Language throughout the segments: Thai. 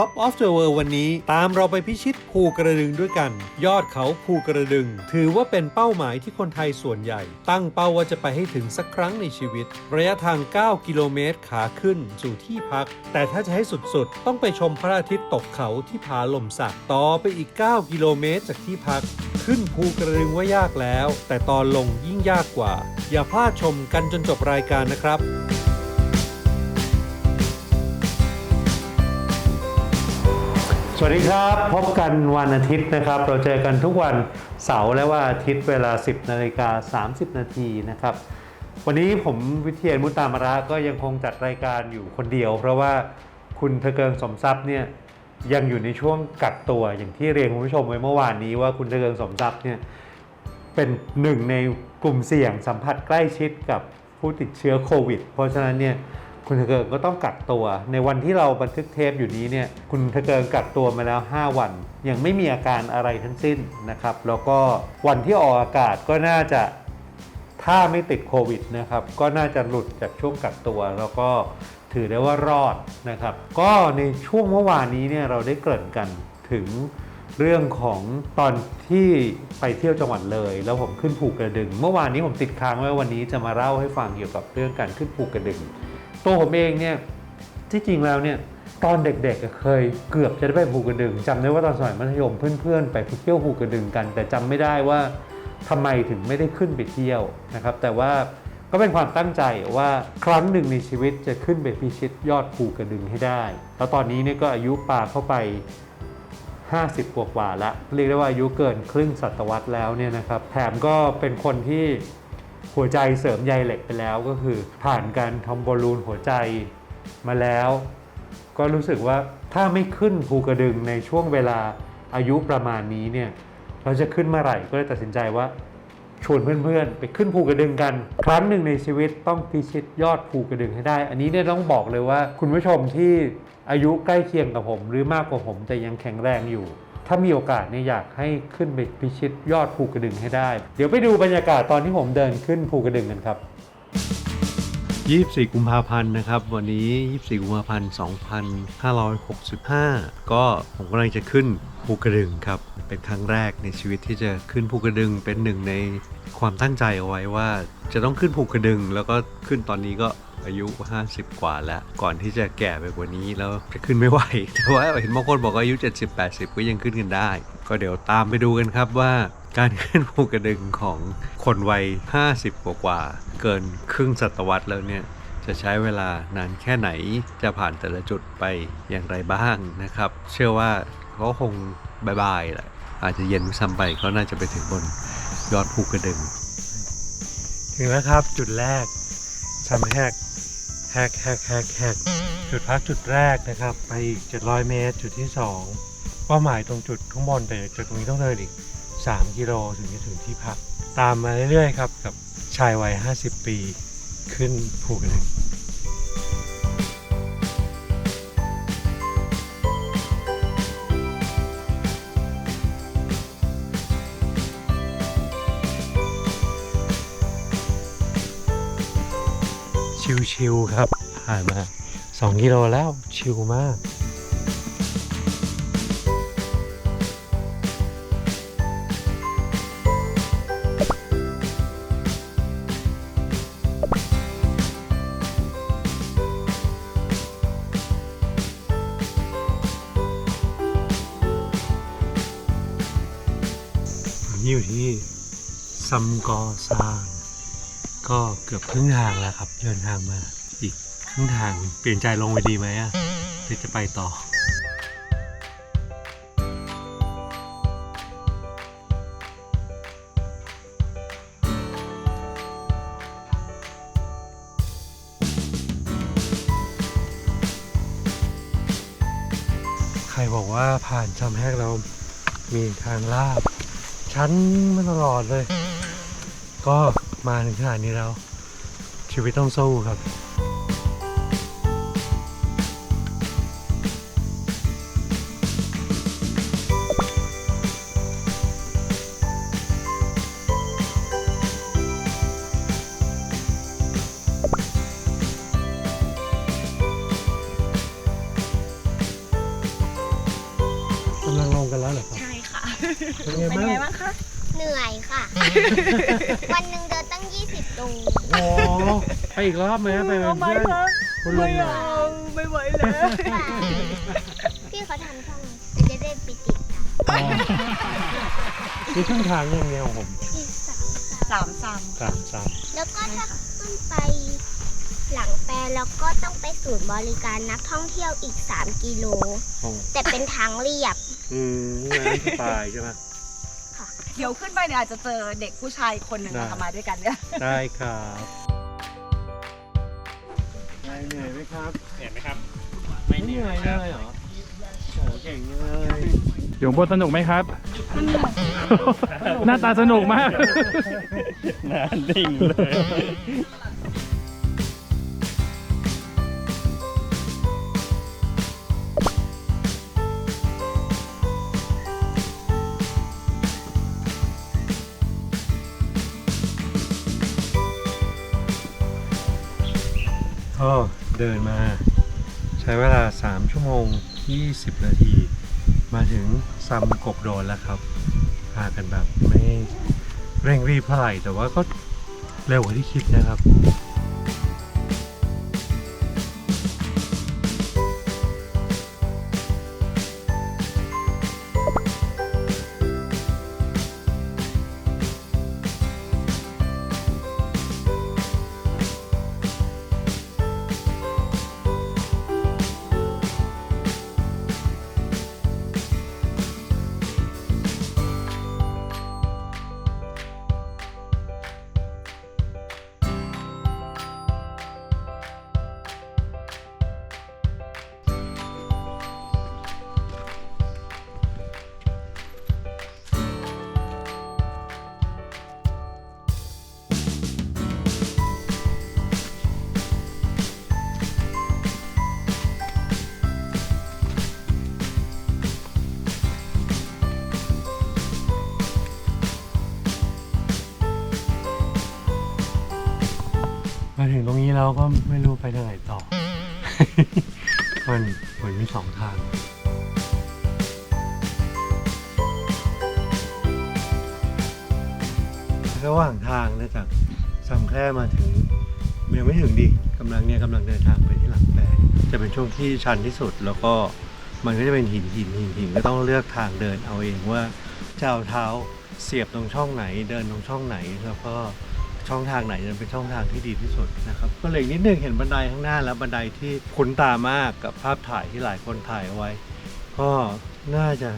Top of the World วันนี้ ตามเราไปพิชิตภูกระดึงด้วยกัน ยอดเขาภูกระดึง ถือว่าเป็นเป้าหมายที่คนไทยส่วนใหญ่ ตั้งเป้าว่าจะไปให้ถึงสักครั้งในชีวิต ระยะทาง 9 กิโลเมตรขาขึ้นสู่ที่พัก แต่ถ้าจะให้สุดๆ ต้องไปชมพระอาทิตย์ตกเขาที่ผาลมสักต่อไปอีก 9 กิโลเมตรจากที่พัก ขึ้นภูกระดึงว่ายากแล้ว แต่ตอนลงยิ่งยากกว่า อย่าพลาดชมกันจนจบรายการนะครับ สวัสดีครับ พบกันวันอาทิตย์นะครับ เราเจอกันทุกวันเสาร์และว่าอาทิตย์เวลา 10นาฬิกา30 นาทีนะครับ วันนี้ผมวิเทียนมุตตามระก็ยังคงจัดรายการอยู่คนเดียว เพราะว่าคุณเทเกิงสมทรัพย์เนี่ยยังอยู่ในช่วงกักตัวอย่างที่เรียนคุณผู้ชมไว้เมื่อวานนี้ว่าคุณเทเกิงสมทรัพย์เนี่ยเป็นหนึ่งในกลุ่มเสี่ยงสัมผัสใกล้ชิดกับผู้ติดเชื้อโควิด เพราะฉะนั้นเนี่ย คุณเทเกิงก็ต้องกักตัว ในวันที่เราบันทึกเทปอยู่นี้เนี่ยคุณเทเกิงกักตัวมาแล้ว 5 วัน ยังไม่มีอาการอะไรทั้งสิ้นนะครับ แล้วก็วันที่ออกอากาศก็น่าจะถ้าไม่ติดโควิดนะครับก็น่าจะหลุดจากช่วงกักตัว แล้วก็ถือได้ว่ารอดนะครับ ก็ในช่วงเมื่อวานนี้เนี่ยเราได้เกริ่นกันถึงเรื่องของตอนที่ไปเที่ยวจังหวัดเลย แล้วผมขึ้นภูกระดึง เมื่อวานนี้ผมติดค้างไว้วันนี้จะมาเล่าให้ฟังเกี่ยวกับเรื่องการขึ้นภูกระดึง ตัวผมเองเนี่ยที่จริงแล้วเนี่ยตอนเด็กๆเคยเกือบจะได้ไปภูกระดึงจำได้ว่าตอนสมัยมัธยมเพื่อนๆ ไปเที่ยวภูกระดึงกัน แต่จำไม่ได้ว่าทำไมถึงไม่ได้ขึ้นไปเที่ยวนะครับ แต่ว่าก็เป็นความตั้งใจว่าครั้งหนึ่งในชีวิตจะขึ้นไปพิชิตยอดภูกระดึงให้ได้ แล้วตอนนี้เนี่ยก็อายุปาเข้าไป 50กว่ากว่าละเรียกได้ว่าอายุเกินครึ่งศตวรรษแล้วเนี่ยนะครับแถมก็เป็นคนที่ หัวใจเสริมใยเหล็กไปแล้วก็คือ ผ่านการทำบอลลูนหัวใจมาแล้ว ก็รู้สึกว่าถ้าไม่ขึ้นภูกระดึงในช่วงเวลาอายุประมาณนี้เนี่ยเราจะขึ้นเมื่อไหร่ก็เลยตัดสินใจว่าชวนเพื่อนๆ ไปขึ้นภูกระดึงกัน ครั้งหนึ่งในชีวิตต้องพิชิตยอดภูกระดึงให้ได้ อันนี้เนี่ยต้องบอกเลยว่า คุณผู้ชมที่อายุใกล้เคียงกับผม หรือมากกว่าผมแต่ยังแข็งแรงอยู่ ถ้ามีโอกาสเนี่ยอยากให้ขึ้นไปพิชิตยอดภูกระดึงให้ได้ เดี๋ยวไปดูบรรยากาศตอนที่ผมเดินขึ้นภูกระดึงกันครับ24 กุมภาพันธ์นะครับ วันนี้ 24 กุมภาพันธ์ 2565 ก็ผมกำลังจะขึ้นภูกระดึงครับ เป็นครั้งแรกในชีวิตที่จะขึ้นภูกระดึงเป็นหนึ่งในความตั้งใจเอาไว้ว่า จะต้องขึ้นภูกระดึง แล้วก็ขึ้นตอนนี้ก็ อายุ 50 กว่าแล้ว ก่อนที่จะแก่ไปกว่านี้แล้วจะขึ้นไม่ไหว แต่ว่าเห็นบางคนบอกอายุ 70-80 ก็ยังขึ้นกันได้ ก็เดี๋ยวตามไปดูกันครับว่าการขึ้นภูกระดึงของคนวัย 50 กว่ากว่า เกินครึ่งศตวรรษแล้วเนี่ยจะใช้เวลานานแค่ไหนจะผ่านแต่ละจุดไปอย่างไรบ้างนะครับ เชื่อว่าเขาคงบายบายแหละอาจจะเย็นซ้ำไปก็น่าจะไปถึงบนยอดภูกระดึง ถึงแล้วครับจุดแรก ทำแฮกแฮกแฮกแฮกแฮกจุดพักจุดแรกนะครับ ไปอีก 700 เมตร จุดที่ 2 เป้าหมายตรงจุดข้างบนแต่จุดตรงนี้ต้องเดินอีก 3 กิโลถึงจะถึงที่พัก ตามมาเรื่อยๆครับ กับชายวัย 50 ปี ขึ้นภูกระดึง ชิวๆครับผ่านมา 2 กิโลแล้วชิวมากนี่อยู่ที่ซัมกอซาง ก็เกือบครึ่งทางแล้วครับเดินทางมา อีกครึ่งทางเปลี่ยนใจลงไปดีไหมอะหรือจะไปต่อใครบอกว่าผ่านจำแฮกเรามีทางลาบ ชั้นมาตลอดเลย ก็ มาถึงขนาดนี้แล้ว ชีวิตต้องสู้ครับกันแล้วเหรอครับ ใช่ค่ะ เป็นไงเป็นบ้างไงบ้างคะ เหนื่อยค่ะ วันหนึ่งเดินตั้ง 20โล โอ้ ไปอีกรอบไหมไปเป็นเอาไหมเพื่อนคะคุณลุไม่งหน่อยเอาไม่ไหวแล้วพี่เขาทำช่องจะได้ไปติดตามอ๋อนี่ช่องทางอย่างเดียวของผมที่สามสามสามสามสามแล้วก็ถ้าขึ้นไปหลังแปรแล้วก็ต้องไปศูนย์บริการนักท่องเที่ยวอีก 3 กิโล โอ้แต่เป็นทางเรียบ อืมงานสบายใช่ไหม เดี๋ยวขึ้นไปเนี่ยอาจจะเจอเด็กผู้ชายคนหนึ่งได้ นะคะมาด้วยกันเนี่ย ได้ครับ เหนื่อยไหมครับเห็นไหมครับ ไม่เหนื่อยเลยเหรอโอ้เก่งเลยอยู่บนสนุกไหมครับ หน้าตาสนุกมากหน้าดิ่งเลย เดินมา ใช้เวลา 3 ชั่วโมง 20 นาที มาถึงซัมกบโดนแล้วครับพากันแบบไม่เร่งรีบเท่าไหร่แต่ว่าก็เร็วกว่าที่คิดนะครับ ถึงตรงนี้แล้วก็ไม่รู้ไปทางไหนต่อ มันเหมือนมีสองทางระหว่างทางนะจากสัมแคร่มาถึงยังไม่ถึงดิกำลังเนี่ยกำลังเดินทางไปที่หลังแปรจะเป็นช่วงที่ชันที่สุดแล้วก็มันก็จะเป็นหินหินหินหินก็ต้องเลือกทางเดินเอาเองว่าจะเอาเท้าเสียบตรงช่องไหน เดินตรงช่องไหนแล้วก็ ช่องทางไหนจะเป็นช่องทางที่ดีที่สุดนะครับก็เลยนิดนึงเห็นบันไดข้างหน้าแล้วบันไดที่คุ้นตามากกับภาพถ่ายที่หลายคนถ่ายเอาไว้ ก็น่าจะ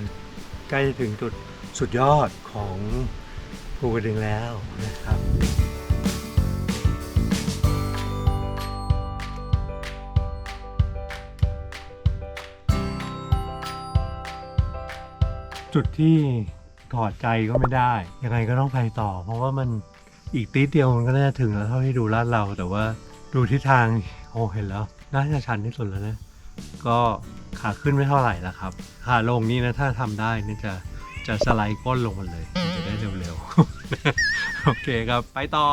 ใกล้ถึงจุดสุดยอดของภูกระดึงแล้วนะครับจุดที่ถอดใจก็ไม่ได้ ยังไงก็ต้องไปต่อ เพราะว่ามัน อีกตีเดียวมันก็น่าจะถึงแล้วเท่าที่ดูลาดเราแต่ว่าดูทิศทางโอ้เห็นแล้ว น่าจะชันที่สุดแล้วนะ ก็ขาขึ้นไม่เท่าไหร่แล้วครับ ขาลงนี่นะถ้าทำได้นี่จะจะสไลด์ก้นลงมาเลย จะได้เร็วๆ โอเคครับ ไปต่อ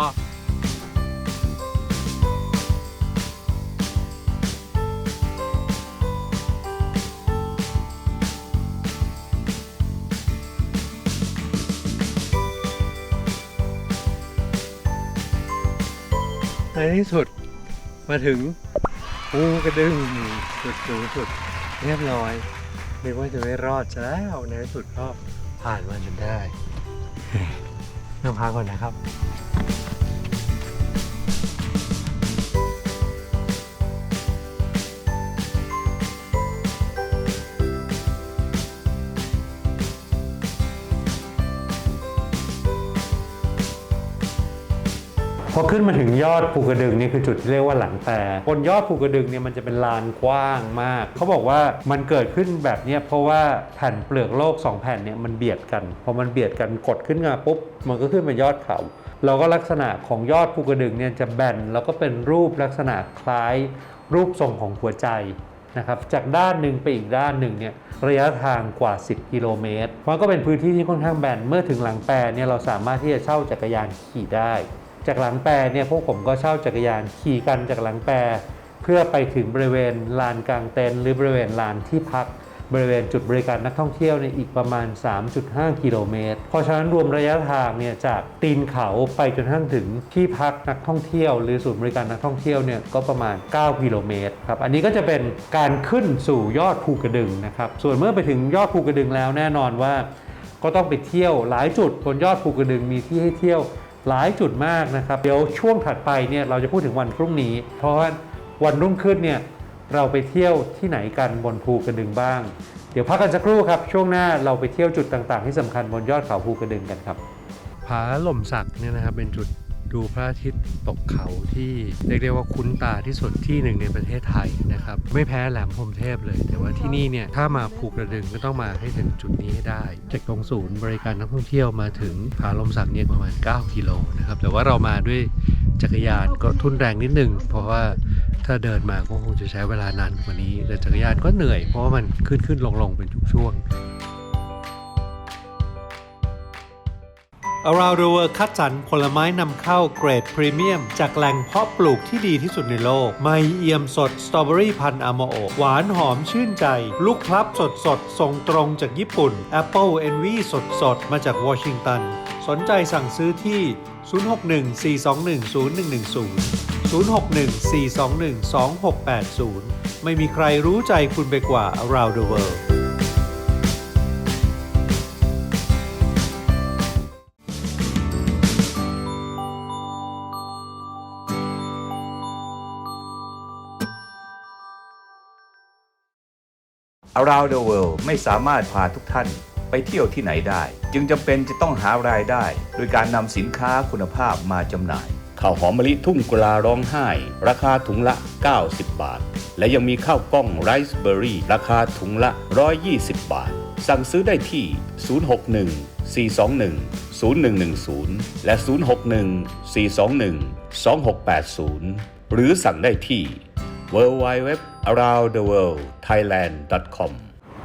ในที่สุดมาถึงปูกระดึงสุดสูงสุดเรียบร้อยนึกว่าจะไม่รอดจะแล้วในที่สุดก็ผ่านมาจนได้ นั่งพักก่อนนะครับ อขึ้นมาถึงยอดภูกระดึงนี่คือจุดที่เรียกว่าหลังแปรบนยอดภูกระดึงเนี่ยมันจะเป็นลานกว้างมาก เขาบอกว่ามันเกิดขึ้นแบบเนี้ยเพราะว่าแผ่นเปลือกโลกสองแผ่นเนี่ยมันเบียดกันพอมันเบียดกันกดขึ้นมาปุ๊บมันก็ขึ้นเป็นยอดเขาแล้วก็ลักษณะของยอดภูกระดึงเนี่ยจะแบนแล้วก็เป็นรูปลักษณะคล้ายรูปทรงของหัวใจนะครับจากด้านหนึ่งไปอีกด้านหนึ่งเนี่ยระยะทางกว่า 10 กิโลเมตรมันก็เป็นพื้นที่ที่ค่อนข้างแบนเมื่อถึงหลังแปรเนี่ยเราสามารถที่จะเช่าจักรยานขี่ได้ จากหลังแปรเนี่ยพวกผมก็เช่าจักรยานขี่กันจากหลังแปรเพื่อไปถึงบริเวณลานกลางเต็นท์หรือบริเวณลานที่พักบริเวณจุดบริการนักท่องเที่ยวในยอีกประมาณ 3.5 กิโลเมตร เพราะฉะนั้นรวมระยะทางเนี่ยจากตีนเขาไปจนทั่งถึงที่พักนักท่องเที่ยว หรือศูนย์บริการนักท่องเที่ยวเนี่ยก็ประมาณ 9 กิโลเมตรครับ อันนี้ก็จะเป็นการขึ้นสู่ยอดภูกระดึงนะครับ ส่วนเมื่อไปถึงยอดภูกระดึงแล้วแน่นอนว่า ก็ต้องไปเที่ยวหลายจุดบนยอดภูกระดึงมีที่ให้เที่ยว หลายจุดมากนะครับ เดี๋ยวช่วงถัดไปเนี่ยเราจะพูดถึงวันพรุ่งนี้ เพราะว่าวันรุ่งขึ้นเนี่ยเราไปเที่ยวที่ไหนกันบนภูกระดึงบ้าง เดี๋ยวพักกันสักครู่ครับ ช่วงหน้าเราไปเที่ยวจุดต่างๆ ที่สำคัญบนยอดเขาภูกระดึงกันครับผาหล่มสักเนี่ยนะครับเป็นจุด ดูพระอาทิตย์ตกเขาที่เรียกได้ว่าคุ้นตาที่สุดที่หนึ่งในประเทศไทยนะครับ ไม่แพ้แหลมพรมเทพเลย แต่ว่าที่นี่เนี่ยถ้ามาภูกระดึงก็ต้องมาให้ถึงจุดนี้ให้ได้จากตรงศูนย์บริการนักท่องเที่ยวมาถึงผาลมสักเนี่ยประมาณ 9 กิโลนะครับแต่ว่าเรามาด้วยจักรยานก็ทุนแรงนิดนึง เพราะว่าถ้าเดินมาก็คงจะใช้เวลานานกว่านี้แต่จักรยานก็เหนื่อยเพราะว่ามันขึ้นขึ้นลงลงเป็นช่วงๆ Around the World คัดสรรผลไม้นำเข้าเกรดพรีเมียม จากแหล่งเพาะปลูกที่ดีที่สุดในโลก ไมเอียมสดสตรอเบอรี่พันธ์อาโมโอหวานหอมชื่นใจ ลูกพลับสดสดส่งตรงจากญี่ปุ่น Apple Envy สดสดมาจากวอชิงตัน สนใจสั่งซื้อที่ 061 421 0110 061 421 2680 ไม่มีใครรู้ใจคุณไปกว่า Around the World Around the World ไม่สามารถพาทุกท่านไปเที่ยวที่ไหนได้ จึงจำเป็นจะต้องหารายได้ โดยการนำสินค้าคุณภาพมาจำหน่ายข้าวหอมมะลิทุ่งกุลาร้องไห้ ราคาถุงละ 90 บาท และยังมีข้าวกล้องไรซ์เบอร์รี่ ราคาถุงละ 120 บาท สั่งซื้อได้ที่ 061 421 0110 และ 061 421 2680 หรือสั่งได้ที่ www.aroundtheworldthailand.com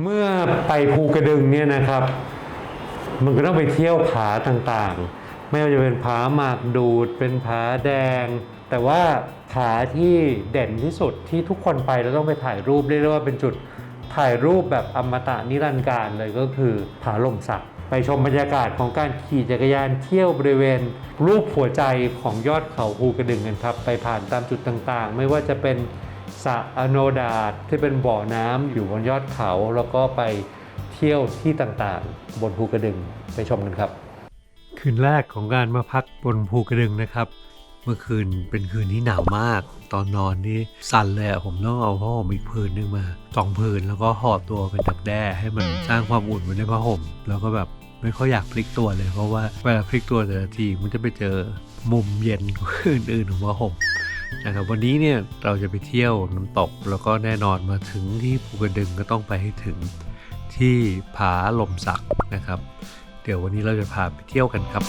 เมื่อไปภูกระดึงเนี่ยนะครับ มันก็ต้องไปเที่ยวผาต่างๆ ไม่ว่าจะเป็นผาหมากดูด เป็นผาแดง แต่ว่าผาที่เด่นที่สุดที่ทุกคนไปแล้วต้องไปถ่ายรูปเรียกว่าเป็นจุดถ่ายรูปแบบอมตะนิรันดร์การเลยก็คือผาลมสักไปชมบรรยากาศของการขี่จักรยานเที่ยวบริเวณ รูปหัวใจของยอดเขาภูกระดึงกันครับ ไปผ่านตามจุดต่างๆ ไม่ว่าจะเป็น สระอโนดาตที่เป็นบ่อน้ำอยู่บนยอดเขา แล้วก็ไปเที่ยวที่ต่างๆ บนภูกระดึงไปชมกันครับ คืนแรกของการมาพักบนภูกระดึงนะครับ เมื่อคืนเป็นคืนที่หนาวมาก ตอนนอนนี่สั่นเลยอะผมต้องเอาผ้าห่มอีกผืนหนึงมาสองผืนแล้วก็ห่อตัวเป็นดักแด้ให้มันสร้างความอุ่นไว้ในผ้าห่ม แล้วก็แบบไม่ค่อยอยากพลิกตัวเลยเพราะว่าเวลาพลิกตัวแต่ละทีมันจะไปเจอมุมเย็นอื่นๆของผ้าห่ม นะครับวันนี้เนี่ยเราจะไปเที่ยวน้ำตกแล้วก็แน่นอนมาถึงที่ภูกระดึงก็ต้องไปให้ถึงที่ผาลมสักนะครับ เดี๋ยววันนี้เราจะพาไปเที่ยวกันครับ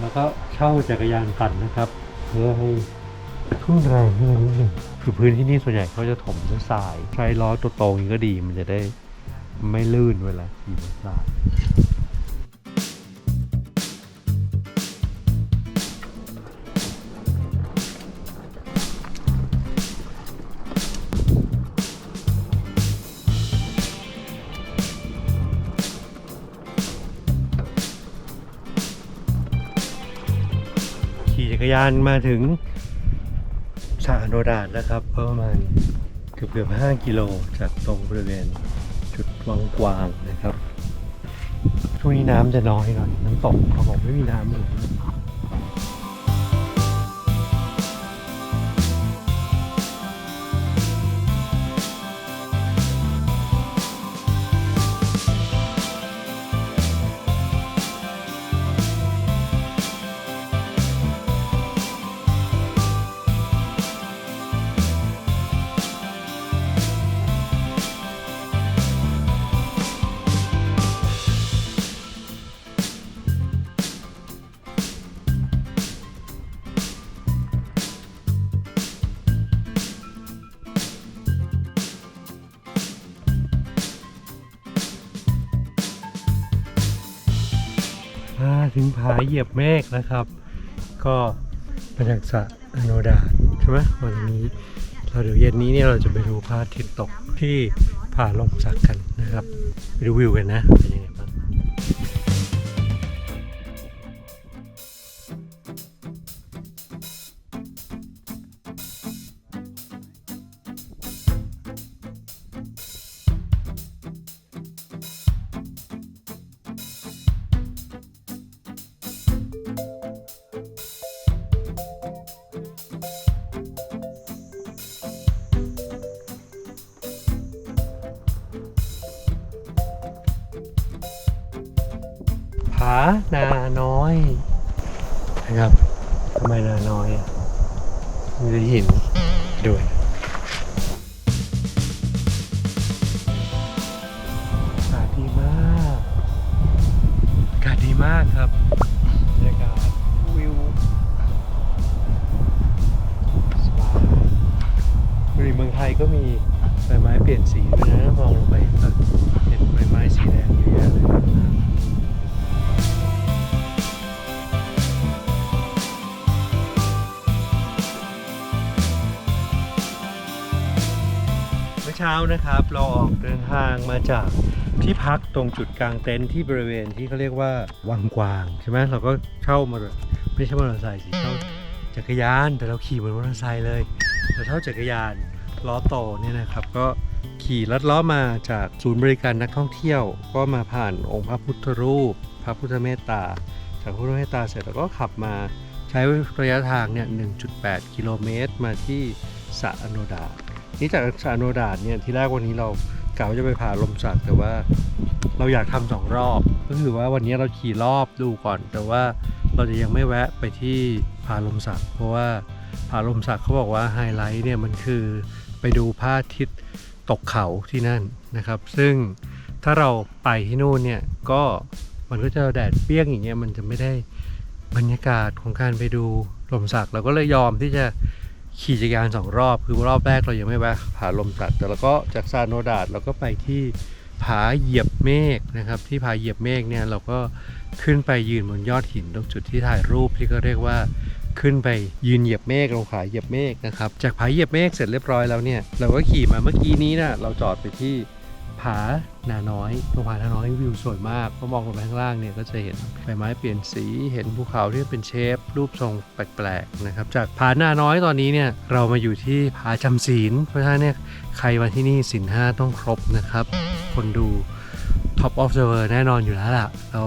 แล้วก็เช่าจักรยานปั่นนะครับ เพื่อให้ทุ่นแรงขึ้นนิดหนึ่งคือพื้นที่นี่ส่วนใหญ่เขาจะถมด้วยทรายใช้ล้อตัวโตงี้ก็ดีมันจะได้ไม่ลื่นเวลาขี่บนทราย กรยานมาถึงสาโนดาดนะครับประมาณเกือบเกือบห้ากิโลจากตรงบริเวณจุดวังกวางนะครับ ช่วงนี้น้ำจะน้อยหน่อยน้ำตกเขาบอกไม่มีน้ำเลย ผาเหยียบเมฆนะครับ ก็บรรยากาศอโนดาใช่ไหมวันนี้เราเดี๋ยวเย็นนี้เนี่ยเราจะไปดูพระอาทิตย์ตกที่ผาลงสักกันนะครับไปดูวิวกันนะเป็นยังไง ผานาน้อยนะครับทำไมนาน้อยมีแต่หินด้วย เช้านะครับ เราออกเดินทางมาจากที่พักตรงจุดกลางเต็นท์ที่บริเวณที่เขาเรียกว่าวังกวางใช่ไหมเราก็เช่ามาไม่ใช่มอเตอร์ไซค์สิเช่าจักรยานแต่เราขี่บนมอเตอร์ไซค์เลยเราเช่าจักรยานล้อโตเนี่ยนะครับ ก็ขี่ลัดล้อมาจากศูนย์บริการนักท่องเที่ยว ก็มาผ่านองค์พระพุทธรูป พระพุทธเมตตา จากพระพุทธเมตตาเสร็จแล้วก็ขับมาใช้ระยะทางเนี่ย1.8 กิโลเมตร มาที่สะอโนดา นี่จากสาโนดาดเนี่ยทีแรกวันนี้เรากะว่าจะไปผ่าลมสักแต่ว่าเราอยากทำสองรอบ ก็คือว่าวันนี้เราขี่รอบดูก่อน แต่ว่าเราจะยังไม่แวะไปที่ผาลมสัก เพราะว่าผาลมสักเขาบอกว่าไฮไลท์เนี่ยมันคือไปดูพระอาทิตย์ตกเขาที่นั่นนะครับ ซึ่งถ้าเราไปที่นู่นเนี่ยก็มันก็จะแดดเปรี้ยงอย่างเงี้ยมันจะไม่ได้บรรยากาศของการไปดูลมสักเราก็เลยยอมที่จะ ขี่จักรยานสองรอบ คือรอบแรกเรายังไม่แวะผาลมตัด แต่เราก็จากซาโนดาดเราก็ไปที่ผาเหยียบเมฆนะครับ ที่ผาเหยียบเมฆเนี่ยเราก็ขึ้นไปยืนบนยอดหินตรงจุดที่ถ่ายรูปที่ก็เรียกว่าขึ้นไปยืนเหยียบเมฆลงผาเหยียบเมฆนะครับ จากผาเหยียบเมฆเสร็จเรียบร้อยแล้วเนี่ยเราก็ขี่มาเมื่อกี้นี้นะเราจอดไปที่ ผานาน้อยตรงผานาน้อยวิวสวยมากพอมองลงไปข้างล่างเนี่ยก็จะเห็นใบไม้เปลี่ยนสี เห็นภูเขาที่เป็นเชฟ รูปทรงแปลกๆนะครับ จากผานาน้อยตอนนี้เนี่ยเรามาอยู่ที่ผาจำศีล เพราะฉะนั้นเนี่ยใครมาที่นี่ศีลห้าต้องครบนะครับ คนดู Top of the World แน่นอนอยู่แล้วล่ะ เรา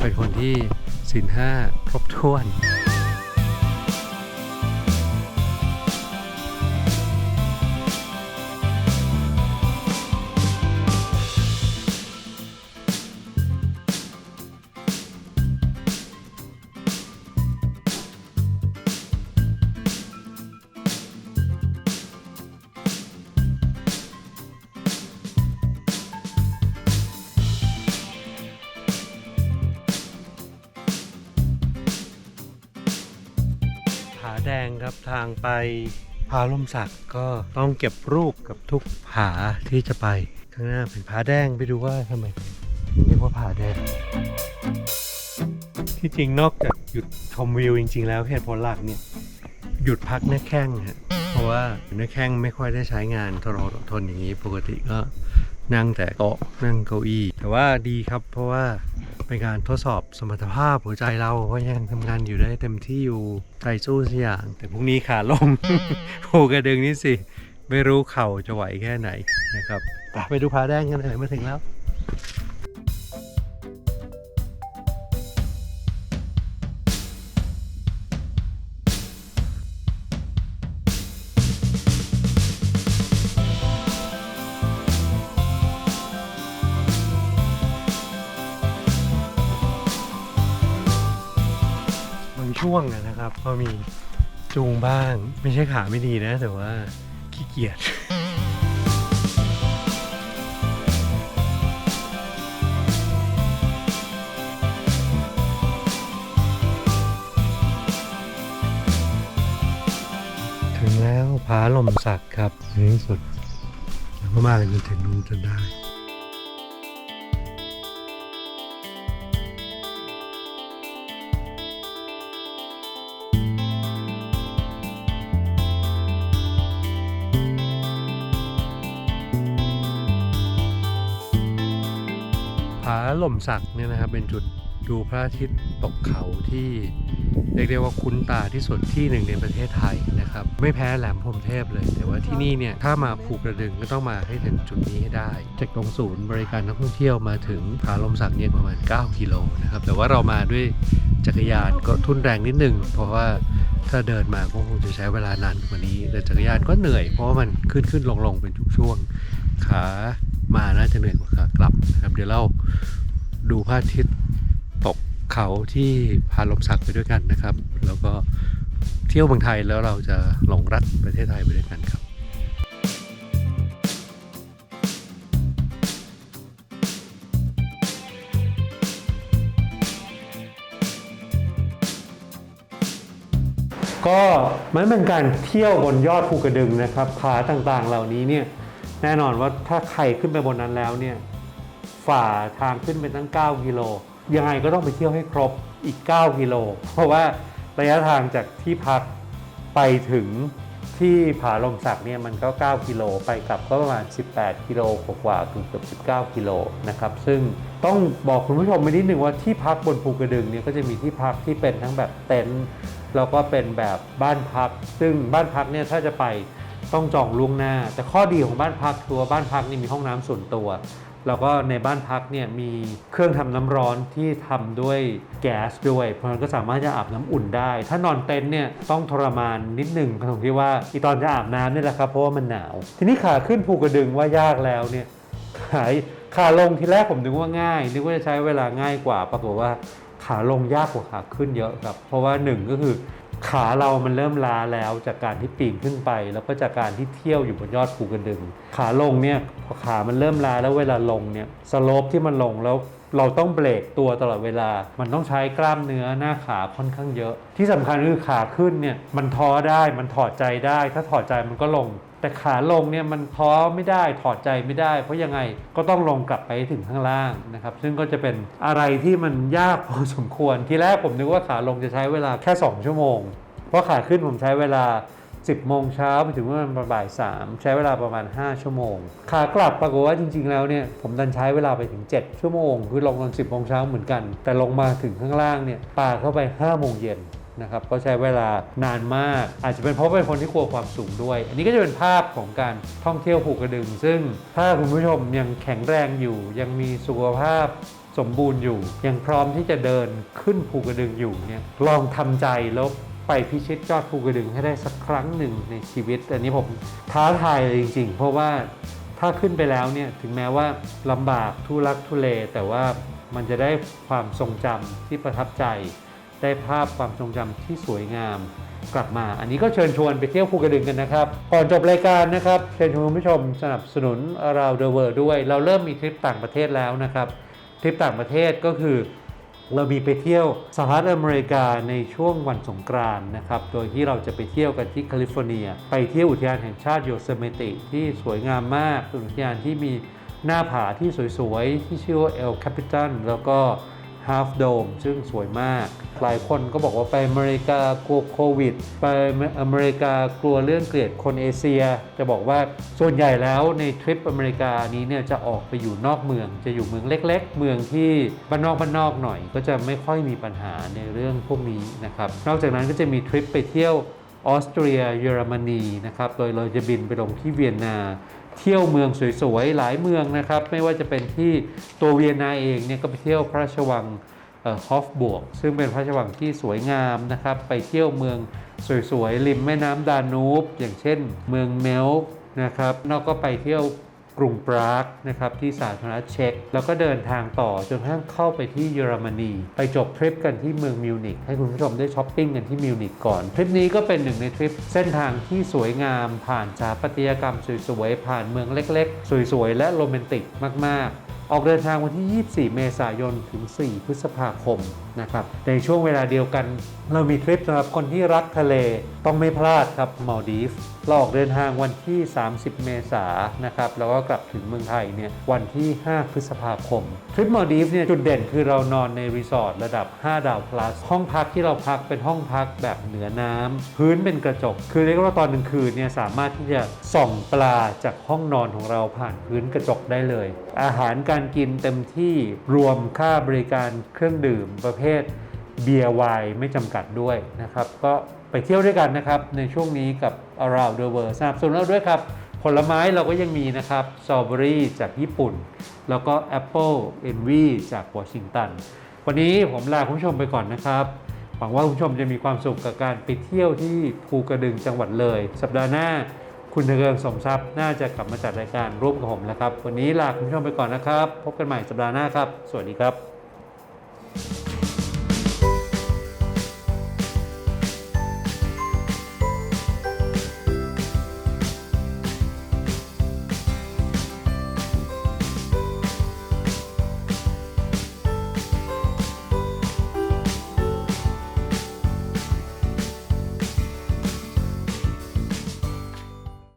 เป็นคนที่ศีลห้าครบถ้วน ไปผาลมสักก็ต้องเก็บรูปกับทุกผาที่จะไป ข้างหน้าเป็นผาแดงไปดูว่าทำไมเรียกว่าผาแดง ที่จริงนอกจากหยุดชมวิวจริง ๆ แล้วเหตุผลหลักเนี่ยหยุดพักหน้าแข้งฮะเพราะว่าหน้าแข้งไม่ค่อยได้ใช้งานทรอทนอย่างนี้ ปกติก็นั่งแต่โต๊ะนั่งเก้าอี้ แต่ว่าดีครับเพราะว่า เป็นการทดสอบสมรรถภาพหัวใจเราว่ายังทำงานอยู่ได้เต็มที่อยู่ใจสู้สักอย่าง แต่พรุ่งนี้ขาลงผูกกระดึงนี่สิ ไม่รู้เข่าจะไหวแค่ไหนนะครับไปไปดูผาแดงกันเลยมาถึงแล้ว งนะครับ ก็มีจูงบ้าง ไม่ใช่ขาไม่ดีนะ แต่ว่าขี้เกียจถึงแล้วผาลมสักครับในที่สุดเราก็มากันจนถึงนู้นจนได้ ผาหล่มสักเนี่ยนะครับเป็นจุดดูพระอาทิตย์ตกเขาที่เรียกได้ว่าคุ้นตาที่สุดที่หนึ่งในประเทศไทยนะครับ ไม่แพ้แหลมพรมเทพเลย แต่ว่าที่นี่เนี่ยถ้ามาภูกระดึงก็ต้องมาให้ถึงจุดนี้ให้ได้จากตรงศูนย์บริการนักท่องเที่ยวมาถึงผาลมสักเนี่ยประมาณ 9 กิโลนะครับแต่ว่าเรามาด้วยจักรยานก็ทุนแรงนิดนึง เพราะว่าถ้าเดินมาก็คงจะใช้เวลานานกว่านี้แต่จักรยานก็เหนื่อยเพราะว่ามันขึ้นขึ้นลงลงเป็นช่วงๆขามาน่าจะเหนื่อยกว่าขากลับนะครับเดี๋ยวเรา ดูพระอาทิตย์ตกเขาที่พาลมสักไปด้วยกันนะครับ แล้วก็เที่ยวเมืองไทยแล้วเราจะหลงรักประเทศไทยไปด้วยกันครับก็มันเป็นการเที่ยวบนยอดภูกระดึงนะครับผาต่างๆเหล่านี้เนี่ยแน่นอนว่าถ้าใครขึ้นไปบนนั้นแล้วเนี่ย ฝ่าทางขึ้นไปตั้ง 9 กิโล ยังไงก็ต้องไปเที่ยวให้ครบอีก 9 กิโล เพราะว่าระยะทางจากที่พักไปถึงที่ผาลมสักเนี่ยมันก็ 9 กิโลไปกลับก็ประมาณ 18 กิโลกว่าๆถึงเกือบ19 กิโลนะครับ ซึ่งต้องบอกคุณผู้ชมไปนิดหนึ่งว่าที่พักบนภูกระดึงเนี่ยก็จะมีที่พักที่เป็นทั้งแบบเต็นท์แล้วก็เป็นแบบบ้านพัก ซึ่งบ้านพักเนี่ยถ้าจะไปต้องจองล่วงหน้า แต่ข้อดีของบ้านพักคือว่าบ้านพักนี่มีห้องน้ำส่วนตัว แล้วก็ในบ้านพักเนี่ยมีเครื่องทำน้ำร้อนที่ทำด้วยแก๊สด้วย เพราะฉะนั้นก็สามารถจะอาบน้ำอุ่นได้ ถ้านอนเต็นท์เนี่ยต้องทรมานนิดหนึ่งตรงที่ว่าอีตอนจะอาบน้ำนี่แหละครับเพราะว่ามันหนาว ทีนี้ขาขึ้นภูกระดึงว่ายากแล้วเนี่ยขายขาลงทีแรกผมนึกว่าง่ายนึกว่าจะใช้เวลาง่ายกว่า ปรากฏว่าขาลงยากกว่าขาขึ้นเยอะครับ เพราะว่าหนึ่งก็คือ ขาเรามันเริ่มล้าแล้วจากการที่ปีนขึ้นไป แล้วก็จากการที่เที่ยวอยู่บนยอดภูกระดึง ขาลงเนี่ยพอขามันเริ่มล้าแล้วเวลาลงเนี่ยสโลปที่มันลงแล้วเราต้องเบรกตัวตลอดเวลา มันต้องใช้กล้ามเนื้อหน้าขาค่อนข้างเยอะ ที่สำคัญคือขาขึ้นเนี่ยมันท้อได้มันถอดใจได้ ถ้าถอดใจมันก็ลง แต่ขาลงเนี่ยมันท้อไม่ได้ถอดใจไม่ได้ เพราะยังไงก็ต้องลงกลับไปถึงข้างล่างนะครับ ซึ่งก็จะเป็นอะไรที่มันยากพอสมควร ทีแรกผมนึกว่าขาลงจะใช้เวลาแค่ 2 ชั่วโมง เพราะขาขึ้นผมใช้เวลา 10 โมงเช้าไปถึงประมาณบ่าย3ใช้เวลาประมาณ 5 ชั่วโมง ขากลับปรากฏว่าจริง ๆ แล้วเนี่ยผมดันใช้เวลาไปถึง 7 ชั่วโมง คือลงตอน 10 โมงเช้าเหมือนกัน แต่ลงมาถึงข้างล่างเนี่ยปาเข้าไป 5 โมงเย็น นะครับก็ใช้เวลานานมาก อาจจะเป็นเพราะเป็นคนที่กลัวความสูงด้วย อันนี้ก็จะเป็นภาพของการท่องเที่ยวภูกระดึง ซึ่งถ้าคุณผู้ชมยังแข็งแรงอยู่ ยังมีสุขภาพสมบูรณ์อยู่ ยังพร้อมที่จะเดินขึ้นภูกระดึงอยู่เนี่ยลองทำใจแล้วไปพิชิตยอดภูกระดึงให้ได้สักครั้งหนึ่งในชีวิต อันนี้ผมท้าทายเลยจริง ๆ เพราะว่าถ้าขึ้นไปแล้วเนี่ยถึงแม้ว่าลำบากทุลักทุเลแต่ว่ามันจะได้ความทรงจำที่ประทับใจ ได้ภาพความทรงจำที่สวยงาม กลับมา อันนี้ก็เชิญชวนไปเที่ยวภูกระดึงกันนะครับก่อนจบรายการนะครับเชิญชวนคุณผู้ชมสนับสนุน Around the World ด้วย เราเริ่มมีทริปต่างประเทศแล้วนะครับทริปต่างประเทศก็คือเรามีไปเที่ยวสหรัฐอเมริกาในช่วงวันสงกรานต์นะครับ โดยที่เราจะไปเที่ยวกันที่แคลิฟอร์เนีย ไปเที่ยวอุทยานแห่งชาติโยเซเมติที่สวยงามมากเป็นอุทยานที่มีหน้าผาที่สวยๆ ที่ชื่อว่าเอลแคปิตันแล้วก็ Half Dome ซึ่งสวยมาก หลายคนก็บอกว่าไปอเมริกากลัวโควิด ไปอเมริกากลัวเรื่องเกลียดคนเอเชีย จะบอกว่าส่วนใหญ่แล้วในทริปอเมริกานี้เนี่ยจะออกไปอยู่นอกเมือง จะอยู่เมืองเล็ก ๆ เมืองที่บ้านนอกบ้านนอกหน่อย ก็จะไม่ค่อยมีปัญหาในเรื่องพวกนี้นะครับ นอกจากนั้นก็จะมีทริปไปเที่ยวออสเตรียเยอรมนีนะครับ โดยเราจะบินไปลงที่เวียนนา เที่ยวเมืองสวยๆหลายเมืองนะครับ ไม่ว่าจะเป็นที่ตัวเวียนนาเองเนี่ยก็ไปเที่ยวพระราชวังฮอฟบวก ซึ่งเป็นพระราชวังที่สวยงามนะครับ ไปเที่ยวเมืองสวยๆริมแม่น้ำดานูบอย่างเช่น เมืองเมลนะครับนอกก็ไปเที่ยว กรุงปรากนะครับที่สาธารณรัฐเช็กแล้วก็เดินทางต่อจนกระทั่งเข้าไปที่เยอรมนี ไปจบทริปกันที่เมืองมิวนิกให้คุณผู้ชมได้ช้อปปิ้งกันที่มิวนิกก่อน ทริปนี้ก็เป็นหนึ่งในทริปเส้นทางที่สวยงามผ่านสถาปัตยกรรมสวยๆผ่านเมืองเล็กๆ สวยๆ และโรแมนติกมากๆออกเดินทางวันที่ 24 เมษายน ถึง 4 พฤษภาคม นะครับ ในช่วงเวลาเดียวกัน เรามีทริปสำหรับคนที่รักทะเล ต้องไม่พลาดครับมาดีฟ เราออกเดินทางวันที่ 30 เมษายนนะครับ แล้วก็กลับถึงเมืองไทยเนี่ยวันที่ 5 พฤษภาคม ทริปมาดีฟเนี่ยจุดเด่นคือเรานอนในรีสอร์ทระดับ 5 ดาว plus ห้องพักที่เราพักเป็นห้องพักแบบเหนือน้ำพื้นเป็นกระจก คือเรียกว่าตอนกลางคืนเนี่ยสามารถที่จะส่องปลาจากห้องนอนของเราผ่านพื้นกระจกได้เลย อาหารการกินเต็มที่รวมค่าบริการเครื่องดื่มประเภท เบียร์ไวน์ไม่จำกัดด้วยนะครับ ก็ไปเที่ยวด้วยกันนะครับ ในช่วงนี้กับ Around the World สนับสนุนเราด้วยครับ ผลไม้เราก็ยังมีนะครับสตรอเบอรี่จากญี่ปุ่น แล้วก็แอปเปิลเอนวีจากวอชิงตัน วันนี้ผมลาคุณผู้ชมไปก่อนนะครับหวังว่าคุณผู้ชมจะมีความสุขกับการไปเที่ยวที่ภูกระดึงจังหวัดเลย สัปดาห์หน้าคุณเทิงสมทรัพย์น่าจะกลับมาจัดรายการร่วมกับผมแล้วครับ วันนี้ลาคุณผู้ชมไปก่อนนะครับ พบกันใหม่สัปดาห์หน้าครับ สวัสดีครับ